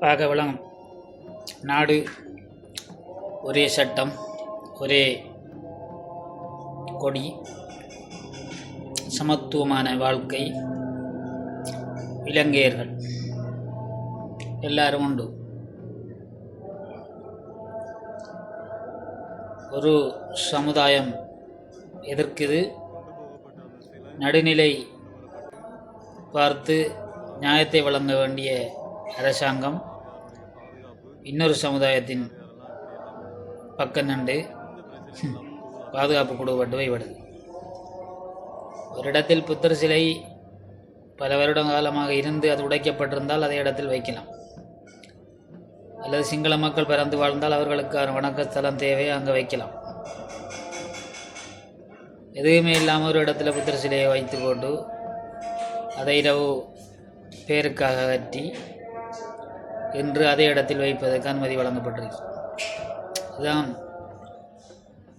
பாக விளங்கும் நாடு ஒரே சட்டம் ஒரே கொடி சமத்துவமான வாழ்க்கை இலங்கையர்கள் எல்லாரும் உண்டு. ஒரு சமுதாயம் எதிர்க்குது நடுநிலை பார்த்து நியாயத்தை வழங்க வேண்டிய அரசாங்கம் இன்னொரு சமுதாயத்தின் பக்கம் நண்டு பாதுகாப்பு கொடுக்கப்பட்டு வைவிடுது ஒரு இடத்தில் புத்தர் சிலை பல வருட காலமாக இருந்து அது உடைக்கப்பட்டிருந்தால் அதை இடத்தில் வைக்கலாம். அல்லது சிங்கள மக்கள் பிறந்து வாழ்ந்தால் அவர்களுக்கான வணக்கஸ்தலம் தேவை அங்கே வைக்கலாம். எதுவுமே இல்லாமல் ஒரு இடத்துல புத்தர் சிலையை வைத்து போட்டு அதை இரவு பேருக்காக அகற்றி என்று அதே இடத்தில் வைப்பதற்கு அனுமதி வழங்கப்பட்டிருக்கு இதுதான்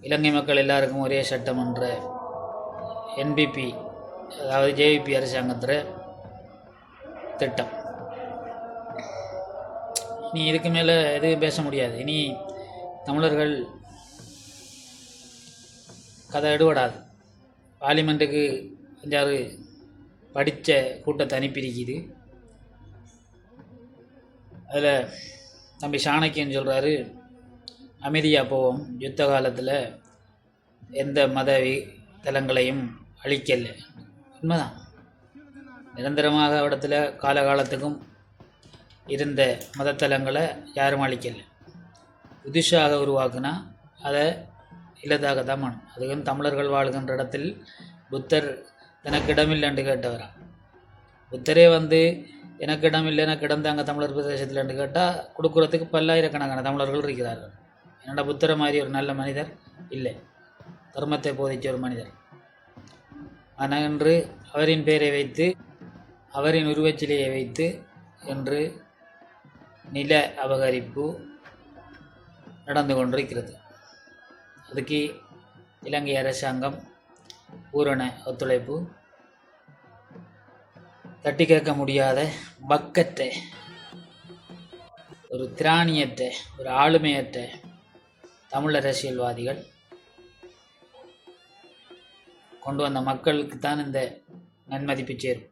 இலங்கை மக்கள் எல்லாருக்கும் ஒரே சட்டம் என்ற என்பிபி அதாவது ஜேவிபி அரசாங்கத்தில் திட்டம். இனி இதுக்கு மேலே எதுவும் பேச முடியாது. இனி தமிழர்கள் கதை எடுபடாது. பார்லிமெண்ட்டுக்கு அஞ்சாறு படித்த கூட்டத்தை அனுப்பியிருக்குது அதில் தம்பி சாணக்கியன் சொல்கிறாரு அமைதியாக போவோம். யுத்த காலத்தில் எந்த மத வி- தலங்களையும் அழிக்கலை. உண்மைதான். நிரந்தரமாக இடத்துல காலகாலத்துக்கும் இருந்த மதத்தலங்களை யாரும் அழிக்கலை. புதுசாக உருவாக்குனா அதை இல்லதாக தான் பண்ணும் அதுவும் தமிழர்கள் வாழ்கின்ற இடத்தில் புத்தர் தனக்கு இடமில்லைன்னு கேட்டவரா? புத்தரே வந்து எனக்கு இல்லை எனக்கு இடம் தாங்க தமிழர் பிரதேசத்தில்னு கேட்டால் கொடுக்குறதுக்கு பல்லாயிரக்கணக்கான தமிழர்கள் இருக்கிறார்கள். என்னோட புத்திர மாதிரி ஒரு நல்ல மனிதர் இல்லை. தர்மத்தை போதிச்ச ஒரு மனிதர். ஆனால் இன்று அவரின் பெயரை வைத்து அவரின் உருவச்சிலையை வைத்து என்று நில அபகரிப்பு நடந்து கொண்டிருக்கிறது. அதுக்கு இலங்கை அரசாங்கம் பூரண ஒத்துழைப்பு தட்டி கேட்க முடியாத பக்கத்தை ஒரு திராணியற்ற ஒரு ஆளுமையற்ற தமிழ் அரசியல்வாதிகள் கொண்டு வந்த மக்களுக்கு தான் இந்த நன்மதிப்பு சேரும்.